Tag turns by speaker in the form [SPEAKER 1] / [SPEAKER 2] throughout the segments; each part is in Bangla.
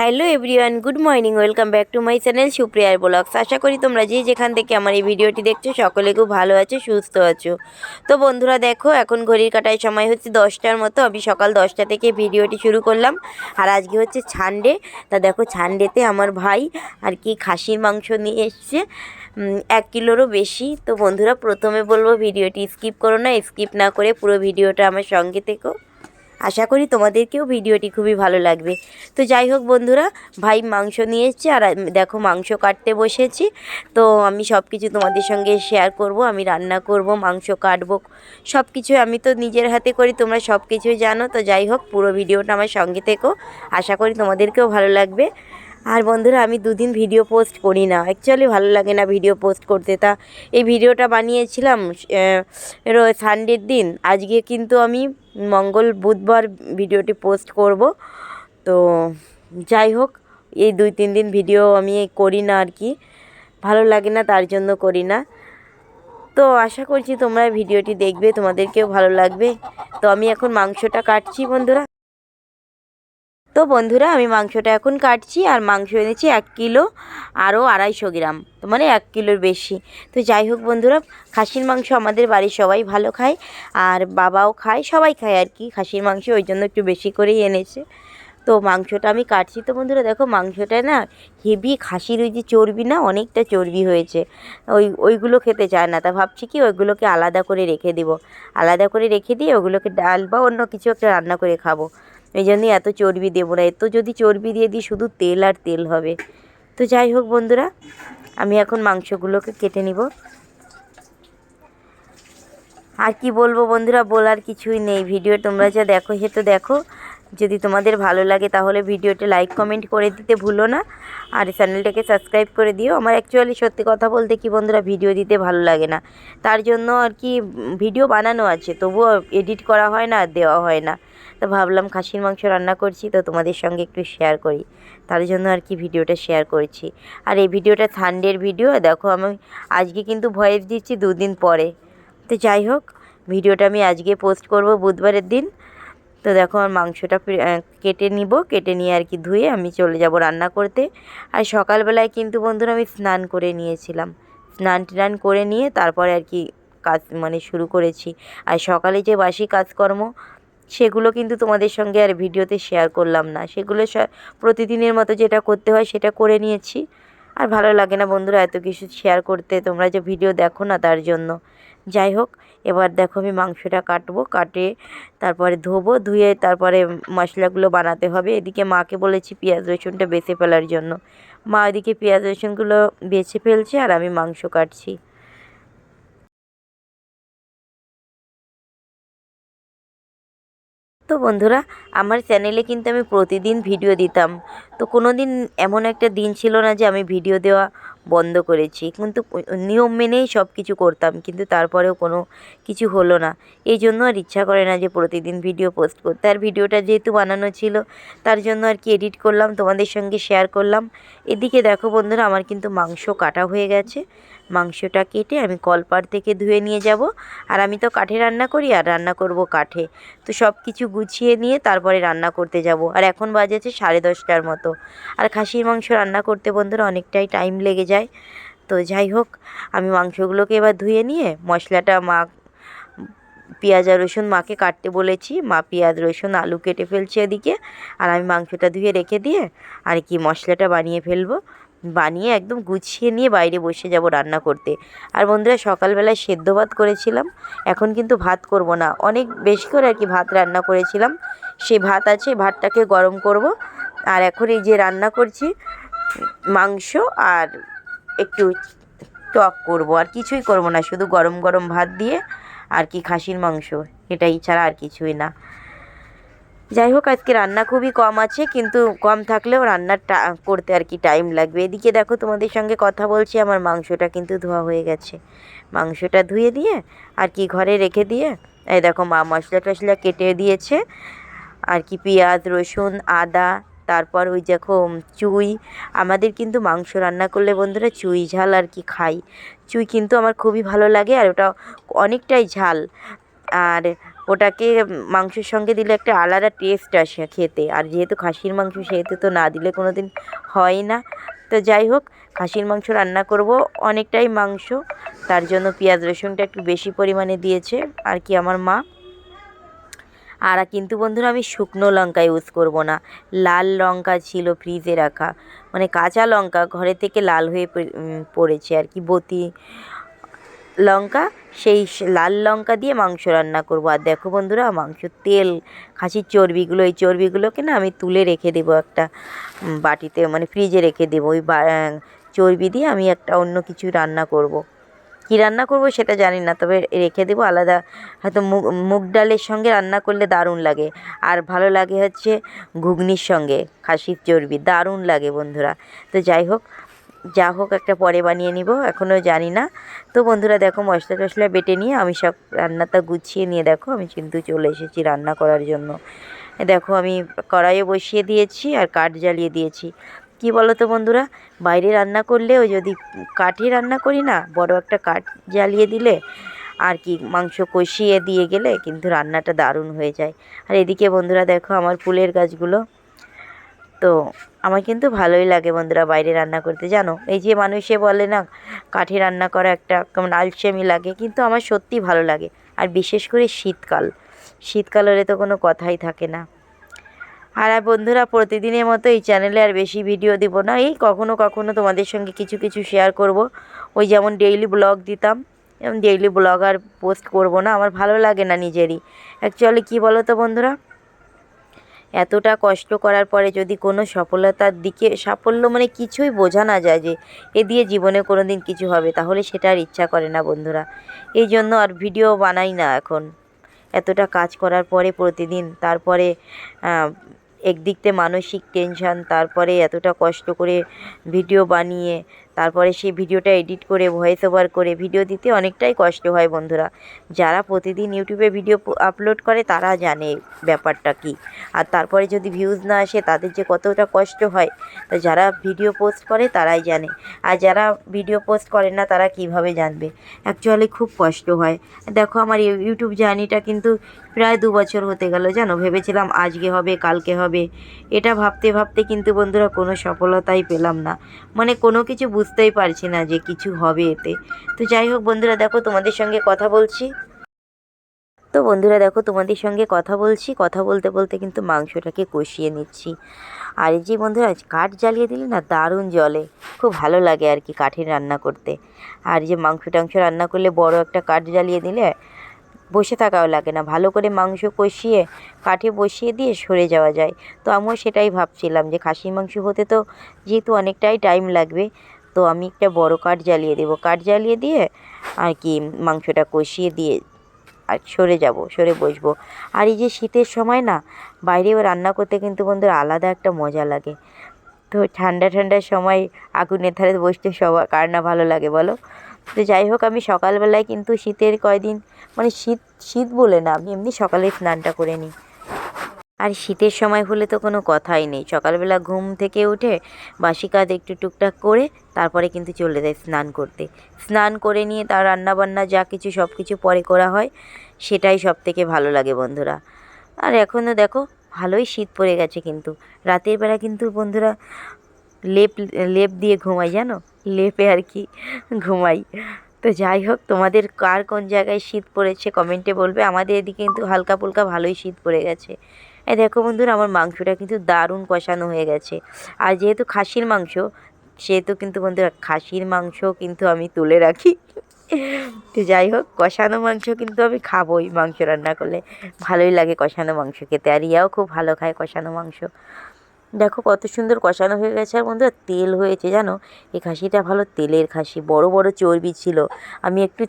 [SPEAKER 1] Hello everyone, good morning, welcome back to my channel সুপ্রিয়ার blogs. আশা করি তোমরা যে যেখান থেকে আমার এই ভিডিওটি দেখছ, সকলে খুব ভালো আছো, সুস্থ আছো। তো বন্ধুরা দেখো, এখন ঘড়ির কাটায় সময় হচ্ছে দশটার মতো। আমি সকাল দশটা থেকে ভিডিওটি শুরু করলাম। আর আজকে হচ্ছে ছানডে। তা দেখো, ছানডেতে আমার ভাই আর কি খাসির মাংস নিয়ে এসছে। এক কিলোরও বেশি। তো বন্ধুরা, প্রথমে বলব ভিডিওটি স্কিপ করো না, স্কিপ না করে পুরো ভিডিওটা আমার সঙ্গে থেকো। আশা করি তোমাদেরকেও ভিডিওটি খুবই ভালো লাগবে। তো যাই হোক বন্ধুরা, ভাই মাংস নিয়ে এসছে আর দেখো মাংস কাটতে বসেছি। তো আমি সব কিছু তোমাদের সঙ্গে শেয়ার করব, আমি রান্না করব, মাংস কাটবো সব কিছু আমি তো নিজের হাতে করি, তোমরা সব কিছুই জানো। তো যাই হোক, পুরো ভিডিওটা আমার সঙ্গে থেকো। আশা করি তোমাদেরকেও ভালো লাগবে। আর বন্ধুরা, আমি দুদিন ভিডিও পোস্ট করি না। অ্যাকচুয়ালি ভালো লাগে না ভিডিও পোস্ট করতে। তা এই ভিডিওটা বানিয়েছিলাম সানডের দিন। আজকে কিন্তু আমি মঙ্গল, বুধবার ভিডিওটি পোস্ট করব। তো যাই হোক, এই দুই, তিন দিন ভিডিও আমি করি না আর কি। ভালো লাগে না, তার জন্য করি না। তো আশা করছি তোমরা ভিডিওটি দেখবে, তোমাদেরকেও ভালো লাগবে। তো আমি এখন মাংসটা কাটছি বন্ধুরা। তো বন্ধুরা, আমি মাংসটা এখন কাটছি আর মাংস এনেছি এক কিলো, আরও আড়াইশো গ্রাম মানে এক কিলোর বেশি। তো যাই হোক বন্ধুরা, খাসির মাংস আমাদের বাড়ির সবাই ভালো খায়, আর বাবাও খায়, সবাই খায় আর কি। খাসির মাংস ওই জন্য একটু বেশি করেই এনেছে। তো মাংসটা আমি কাটছি। তো বন্ধুরা, দেখো মাংসটা না হেভি খাসির ওই যে চর্বি না, অনেকটা চর্বি হয়েছে। ওই, ওইগুলো খেতে চায় না, তা ভাবছি কি ওইগুলোকে আলাদা করে রেখে দিব। আলাদা করে রেখে দিয়ে ওগুলোকে ডাল বা অন্য কিছু একটা রান্না করে খাব। এই জন্যই এত চর্বি দেবো না। এত যদি চর্বি দিয়ে দিই, শুধু তেল আর তেল হবে। তো যাই হোক বন্ধুরা, আমি এখন মাংসগুলোকে কেটে নিব। আর কি বলব বন্ধুরা, বলার কিছুই নেই। ভিডিও তোমরা যা দেখো, সে তো দেখো। যদি তোমাদের ভালো লাগে, তাহলে ভিডিওটা লাইক কমেন্ট করে দিতে ভুলো না। আর চ্যানেলটাকে সাবস্ক্রাইব করে দিও। আমার অ্যাকচুয়ালি সত্যি কথা বলতে কি বন্ধুরা, ভিডিও দিতে ভালো লাগে না। তার জন্য আর কি ভিডিও বানানো আছে, তবুও এডিট করা হয় না আর দেওয়া হয় না। তো ভাবলাম খাসির মাংস রান্না করছি, তো তোমাদের সঙ্গে একটু শেয়ার করি। তার জন্য আর কি ভিডিওটা শেয়ার করছি। আর এই ভিডিওটা সানডের ভিডিও দেখো আমি আজকে কিন্তু ভয়েস দিচ্ছি দুদিন পরে। তো যাই হোক, ভিডিওটা আমি আজকে পোস্ট করব বুধবারের দিন। তো দেখো আমার মাংসটা কেটে নিব, কেটে নিয়ে আর কি ধুয়ে আমি চলে যাব রান্না করতে। আর সকালবেলায় কিন্তু বন্ধুরা আমি স্নান করে নিয়েছিলাম। স্নান টান করে নিয়ে তারপরে আর কি কাজ মানে শুরু করেছি। আর সকালে যে বাসি কাজকর্ম সেগুলো কিন্তু তোমাদের সঙ্গে আর ভিডিওতে শেয়ার করলাম না। সেগুলো প্রতিদিনের মতো যেটা করতে হয় সেটা করে নিয়েছি। আর ভালো লাগে না বন্ধুরা এত কিছু শেয়ার করতে, তোমরা যে ভিডিও দেখো না তার জন্য। যাই হোক, এবার দেখো আমি মাংসটা কাটবো, কাটে তারপরে ধোবো, ধুয়ে তারপরে মশলাগুলো বানাতে হবে। এদিকে মাকে বলেছি পেঁয়াজ, রসুনটা বেছে ফেলার জন্য। মা এদিকে পেঁয়াজ, রসুনগুলো বেছে ফেলছে আর আমি মাংস কাটছি। তো বন্ধুরা, আমার চ্যানেলে কিন্তু আমি প্রতিদিন ভিডিও দিতাম। তো কোনো দিন এমন একটা দিন ছিল না যে আমি ভিডিও দেওয়া বন্ধ করেছি। কিন্তু নিয়ম মেনেই সব কিছু করতাম, কিন্তু তারপরেও কোনো কিছু হলো না। এই জন্য আর ইচ্ছা করে না যে প্রতিদিন ভিডিও পোস্ট করতে। আর ভিডিওটা যেহেতু বানানো ছিল, তার জন্য আর কি এডিট করলাম, তোমাদের সঙ্গে শেয়ার করলাম। এদিকে দেখো বন্ধুরা, আমার কিন্তু মাংস কাটা হয়ে গেছে। মাংসটা কেটে আমি কলপার থেকে ধুয়ে নিয়ে যাব। আর আমি তো কাঠে রান্না করি আর রান্না করব কাঠে। তো সব কিছু গুছিয়ে নিয়ে তারপরে রান্না করতে যাব। আর এখন বাজেছে সাড়ে দশটার মতো। আর খাসির মাংস রান্না করতে বন্ধুরা অনেকটাই টাইম লেগে যায়। তো যাই হোক, আমি মাংসগুলোকে এবার ধুয়ে নিয়ে মশলাটা মা, পেঁয়াজ আর রসুন মাকে কাটতে বলেছি। মা পেঁয়াজ, রসুন, আলু কেটে ফেলছে এদিকে। আর আমি মাংসটা ধুয়ে রেখে দিয়ে আর কি মশলাটা বানিয়ে ফেলব। বানিয়ে একদম গুছিয়ে নিয়ে বাইরে বসে যাব রান্না করতে। আর বন্ধুরা, সকালবেলায় সেদ্ধ ভাত করেছিলাম। এখন কিন্তু ভাত করব না। অনেক বেশি করে আর কি ভাত রান্না করেছিলাম। সেই ভাত আছে, ভাতটাকে গরম করব। আর এখন এই যে রান্না করছি, মাংস আর একটু টক করব। আর কিছুই করব না, শুধু গরম গরম ভাত দিয়ে আর কি খাসির মাংস। এটাই ছাড়া আর কিছুই না। যাই হোক আজকে রান্না খুবই কম আছে, কিন্তু কম থাকলেও রান্নার টা করতে আর কি টাইম লাগবে। এদিকে দেখো, তোমাদের সঙ্গে কথা বলছি, আমার মাংসটা কিন্তু ধোয়া হয়ে গেছে। মাংসটা ধুয়ে দিয়ে আর কি ঘরে রেখে দিয়ে, এই দেখো মা মশলা টশলা কেটে দিয়েছে। আর কি পেঁয়াজ, রসুন, আদা, তারপর ওই দেখো চুই। আমাদের কিন্তু মাংস রান্না করলে বন্ধুরা চুই ঝাল আর কি খাই। চুই কিন্তু আমার খুবই ভালো লাগে আর ওটা অনেকটাই ঝাল। আর ওটাকে মাংসের সঙ্গে দিলে একটা আলাদা টেস্ট আসে খেতে। আর যেহেতু খাসির মাংস, সেহেতু তো না দিলে কোনো দিন হয় না। তো যাই হোক, খাসির মাংস রান্না করব অনেকটাই মাংস। তার জন্য পেঁয়াজ রসুনটা একটু বেশি পরিমাণে দিয়েছে। আর কি আমার মা। আর কিন্তু বন্ধুরা, আমি শুকনো লঙ্কা ইউজ করব না। লাল লঙ্কা ছিল ফ্রিজে রাখা। মানে কাঁচা লঙ্কা ঘরে থেকে লাল হয়ে পড়েছে আর কি, বতি লঙ্কা, সেই লাল লঙ্কা দিয়ে মাংস রান্না করব। আর দেখো বন্ধুরা, মাংস তেল, খাসির চর্বিগুলো, এই চর্বিগুলোকে না আমি তুলে রেখে দেবো একটা বাটিতে মানে ফ্রিজে রেখে দেবো। ওই চর্বি দিয়ে আমি একটা অন্য কিছু রান্না করব। কী রান্না করব সেটা জানি না, তবে রেখে দেবো আলাদা, হয়তো মুগ মুগ ডালের সঙ্গে রান্না করলে দারুণ লাগে। আর ভালো লাগে হচ্ছে ঘুগনির সঙ্গে, খাসির চর্বি, দারুণ লাগে বন্ধুরা। তো যাই হোক যা হোক একটা পরে বানিয়ে নিব এখনও জানি না। তো বন্ধুরা দেখো মশলা টশলা বেটে নিয়ে আমি সব রান্নাটা গুছিয়ে নিয়ে দেখো, আমি কিন্তু চলে এসেছি রান্না করার জন্য। দেখো আমি কড়াইয়ে বসিয়ে দিয়েছি আর কাঠ জ্বালিয়ে দিয়েছি। কি বলো তো বন্ধুরা, বাইরে রান্না করলেও যদি কাঠে রান্না করি না, বড় একটা কাঠ জ্বালিয়ে দিলে আর কি মাংস কষিয়ে দিয়ে গেলে কিন্তু রান্নাটা দারুণ হয়ে যায়। আর এদিকে বন্ধুরা দেখো আমার ফুলের গাছগুলো তো আমার কিন্তু ভালোই লাগে বন্ধুরা বাইরে রান্না করতে, জানো? এই যে মানুষে বলে না, কাঠে রান্না করা একটা কেমন আলসেমি লাগে, কিন্তু আমার সত্যি ভালো লাগে। আর বিশেষ করে শীতকাল। শীতকাল হলে তো কোনো কথাই থাকে না। আর বন্ধুরা প্রতিদিনের মতো এই চ্যানেলে আর বেশি ভিডিও দিব না, এই কখনো কখনো তোমাদের সঙ্গে কিছু কিছু শেয়ার করব। ওই যেমন ডেইলি ব্লগ দিতাম যেমন ডেইলি ব্লগ আর পোস্ট করব না, আমার ভালো লাগে না নিজেরই। অ্যাকচুয়ালি কী বলো তো বন্ধুরা? এতটা কষ্ট করার পরে যদি কোনো সফলতার দিকে, সাফল্য মানে কিছুই বোঝা না যায় যে, এ দিয়ে জীবনে কোনো দিন কিছু হবে, তাহলে সেটা আর ইচ্ছা করে না বন্ধুরা। এই জন্য আর ভিডিও বানাই না এখন। এতটা কাজ করার পরে প্রতিদিন, তারপরে একদিকতে মানসিক টেনশান তারপরে এতটা কষ্ট করে ভিডিও বানিয়ে তারপরে সেই ভিডিওটা এডিট করে ভয়েস ওভার করে ভিডিও দিতে অনেকটাই কষ্ট হয় বন্ধুরা। যারা প্রতিদিন ইউটিউবে ভিডিও আপলোড করে তারা জানে ব্যাপারটা কি। আর তারপরে যদি ভিউজ না আসে, তাদের যে কতটা কষ্ট হয়, তা যারা ভিডিও পোস্ট করে তারাই জানে। আর যারা ভিডিও পোস্ট করে না, তারা কীভাবে জানবে? অ্যাকচুয়ালি খুব কষ্ট হয়। দেখো আমার ইউ- ইউটিউব জার্নিটা কিন্তু প্রায় দু বছর হতে গেল, জানো? ভেবেছিলাম আজকে হবে, কালকে হবে। এটা ভাবতে ভাবতে কিন্তু বন্ধুরা কোনো সফলতাই পেলাম না। মানে কোনো কিছু বুঝতেই পারছি না যে কিছু হবে এতে। তো যাই হোক বন্ধুরা, দেখো তোমাদের সঙ্গে কথা বলছি। তো বন্ধুরা, দেখো তোমাদের সঙ্গে কথা বলছি। কথা বলতে বলতে কিন্তু মাংসটাকে কষিয়ে নিচ্ছি। আর এই যে বন্ধুরা কাঠ জ্বালিয়ে দিলে না দারুণ জলে খুব ভালো লাগে আর কি কাঠের রান্না করতে। আর যে মাংস টাংস রান্না করলে বড় একটা কাঠ জ্বালিয়ে দিলে বসে থাকাও লাগে না। ভালো করে মাংস কষিয়ে, কাঠে বসিয়ে দিয়ে সরে যাওয়া যায়। তো আমিও সেটাই ভাবছিলাম যে খাসির মাংস হতে তো যেহেতু অনেকটাই টাইম লাগবে তো আমি একটা বড় কাঠ জ্বালিয়ে দেবো। কাঠ জ্বালিয়ে দিয়ে আর কি মাংসটা কষিয়ে দিয়ে আর সরে যাব, সরে বসবো। আর এই যে শীতের সময় না বাইরেও রান্না করতে কিন্তু বন্ধুরা আলাদা একটা মজা লাগে। তো ঠান্ডা ঠান্ডার সময় আগুনের ধারে বসতে সবার, কার না ভালো লাগে বলো? তো যাই হোক, আমি সকালবেলায় কিন্তু শীতের কয়দিন মানে শীত শীত বলে না, আমি এমনি সকালে স্নানটা করে নিই। আর শীতের সময় হলে তো কোনো কথাই নেই। সকালবেলা ঘুম থেকে উঠে বাসি কাজ একটু টুকটাক করে তারপরে কিন্তু চলে যায় স্নান করতে। স্নান করে নিয়ে তার রান্নাবান্না যা কিছু সব কিছু পরে করা হয়, সেটাই সব থেকে ভালো লাগে বন্ধুরা। আর এখনও দেখো ভালোই শীত পড়ে গেছে কিন্তু। রাতের বেলা কিন্তু বন্ধুরা লেপ লেপ দিয়ে ঘুমাই জানো? লেপে আর কি ঘুমাই। তো যাই হোক, তোমাদের কার কোন জায়গায় শীত পড়েছে কমেন্টে বলবে। আমাদের এদিকে কিন্তু হালকা পুলকা ভালোই শীত পড়ে গেছে। এই দেখো বন্ধুরা, আমার মাংসটা কিন্তু দারুণ কষানো হয়ে গেছে। আর যেহেতু খাসির মাংস, সেহেতু কিন্তু বন্ধুরা খাসির মাংস কিন্তু আমি তুলে রাখি। তো যাই হোক, কষানো মাংস কিন্তু আমি খাবোই মাংস রান্না করলে। ভালোই লাগে কষানো মাংস খেতে। আর ইয়াও খুব ভালো খায় কষানো মাংস। দেখো কত সুন্দর কষানো হয়ে গেছে আর বন্ধুরা তেল হয়েছে, জানো? এই খাসিটা ভালো তেলের খাসি, বড় বড় চর্বি ছিল। আমি একটু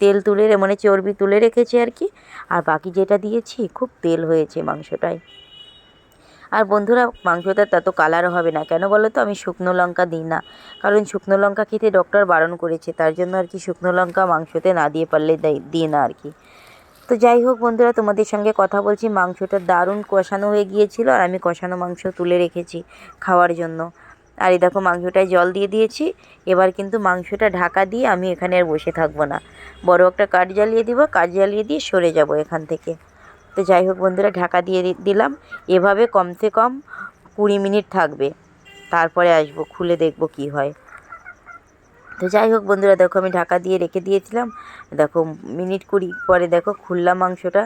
[SPEAKER 1] তেল তুলে মানে চর্বি তুলে রেখেছি আর কি। আর বাকি যেটা দিয়েছি, খুব তেল হয়েছে মাংসটায়। আর বন্ধুরা মাংসটা তত কালারও হবে না। কেন বলো তো? আমি শুকনো লঙ্কা দিই না। কারণ শুকনো লঙ্কা খেতে ডক্টর বারণ করেছে। তার জন্য আর কি শুকনো লঙ্কা মাংসতে না দিয়ে পারলে দিই না আর কি। তো যাই হোক বন্ধুরা, তোমাদের সঙ্গে কথা বলছি। মাংসটা দারুণ কষানো হয়ে গিয়েছিল আর আমি কষানো মাংস তুলে রেখেছি খাওয়ার জন্য। আর এই দেখো মাংসটায় জল দিয়ে দিয়েছি। এবার কিন্তু মাংসটা ঢাকা দিয়ে আমি এখানে আর বসে থাকব না। বড় একটা কাঠ জ্বালিয়ে দিব, কাঠ জ্বালিয়ে দিয়ে সরে যাব এখান থেকে। তো যাই হোক বন্ধুরা, ঢাকা দিয়ে দিলাম। এভাবে কমসে কম কুড়ি মিনিট থাকবে। তারপরে আসব, খুলে দেখব কি হয়। তো যাই হোক বন্ধুরা, দেখো আমি ঢাকা দিয়ে রেখে দিয়েছিলাম। দেখো মিনিট কুড়ি পরে দেখো খুললাম মাংসটা,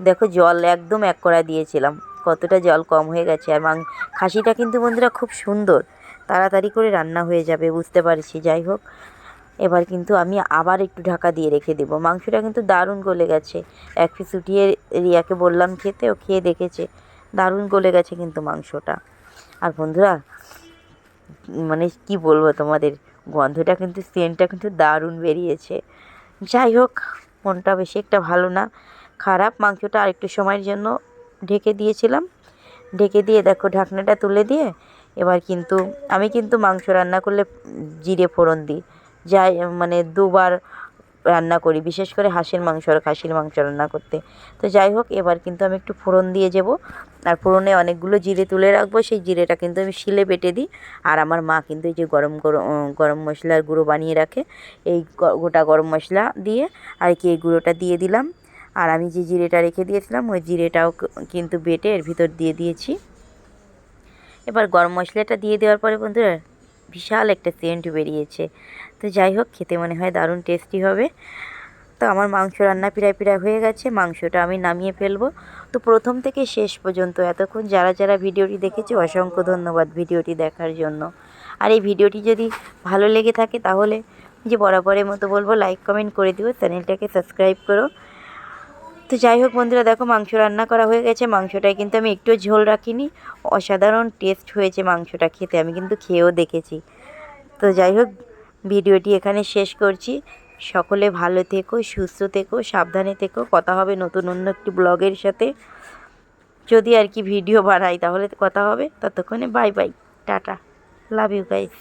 [SPEAKER 1] দেখো জল একদম এক করা দিয়েছিলাম। কতটা জল কম হয়ে গেছে। আর মাং, খাসিটা কিন্তু বন্ধুরা খুব সুন্দর। তাড়াতাড়ি করে রান্না হয়ে যাবে, বুঝতে পারছি। যাই হোক, এবার কিন্তু আমি আবার একটু ঢাকা দিয়ে রেখে দেবো। মাংসটা কিন্তু দারুণ গলে গেছে। এক পিস উঠিয়ে রিয়াকে বললাম খেতে, ও খেয়ে দেখেছে। দারুণ গলে গেছে কিন্তু মাংসটা। আর বন্ধুরা মানে কি বলব তোমাদের? গন্ধটা কিন্তু সেন্টটা কিন্তু দারুণ বেরিয়েছে। যাই হোক, মনটা বেশি একটা ভালো না। খারাপ, মাংসটা আরেকটু সময়ের জন্য ঢেকে দিয়েছিলাম। ঢেকে দিয়ে দেখো, ঢাকনাটা তুলে দিয়ে এবার কিন্তু আমি কিন্তু মাংস রান্না করলে জিরে ফোড়ন দিই। যাই মানে দুবার রান্না করি, বিশেষ করে হাঁসের মাংস আর খাসির মাংস রান্না করতে। তো যাই হোক, এবার কিন্তু আমি একটু ফোড়ন দিয়ে যাব আর ফোড়নে অনেকগুলো জিরে তুলে রাখব, সেই জিরেটা কিন্তু আমি শিলে বেটে দিই। আর আমার মা কিন্তু এই যে গরম গরম গরম মশলার গুঁড়ো বানিয়ে রাখে, এই গোটা গরম মশলা দিয়ে আর কি এই গুঁড়োটা দিয়ে দিলাম। আর আমি যে জিরেটা রেখে দিয়েছিলাম, ওই জিরেটাও কিন্তু বেটে এর ভিতর দিয়ে দিয়েছি। এবার গরম মশলাটা দিয়ে দেওয়ার পরে বন্ধুরা বিশাল একটা সেন্ট বেরিয়েছে। তো যাই হোক, খেতে মনে হয় দারুণ টেস্টি হবে। তো আমার মাংস রান্না প্রায় প্রায় হয়ে গেছে, মাংসটা আমি নামিয়ে ফেলব। তো প্রথম থেকে শেষ পর্যন্ত এতক্ষণ যারা যারা ভিডিওটি দেখেছে, অসংখ্য ধন্যবাদ ভিডিওটি দেখার জন্য। আর এই ভিডিওটি যদি ভালো লেগে থাকে, তাহলে যে বরাবরের মতো বলব লাইক কমেন্ট করে দিও চ্যানেলটাকে সাবস্ক্রাইব করো। তো যাই হোক বন্ধুরা, দেখো মাংস রান্না করা হয়ে গেছে। মাংসটায় কিন্তু আমি একটু ঝোল রাখিনি। অসাধারণ টেস্ট হয়েছে মাংসটা খেতে, আমি কিন্তু খেয়েও দেখেছি। তো যাই হোক, ভিডিওটি এখানে শেষ করছি। সকলে ভালো থেকো, সুস্থ থেকো, সাবধানে থেকো। কথা হবে নতুন অন্য একটি ব্লগের সাথে। যদি আর কি ভিডিও বানাই, তাহলে কথা হবে। ততক্ষণে bye bye tata. Love you guys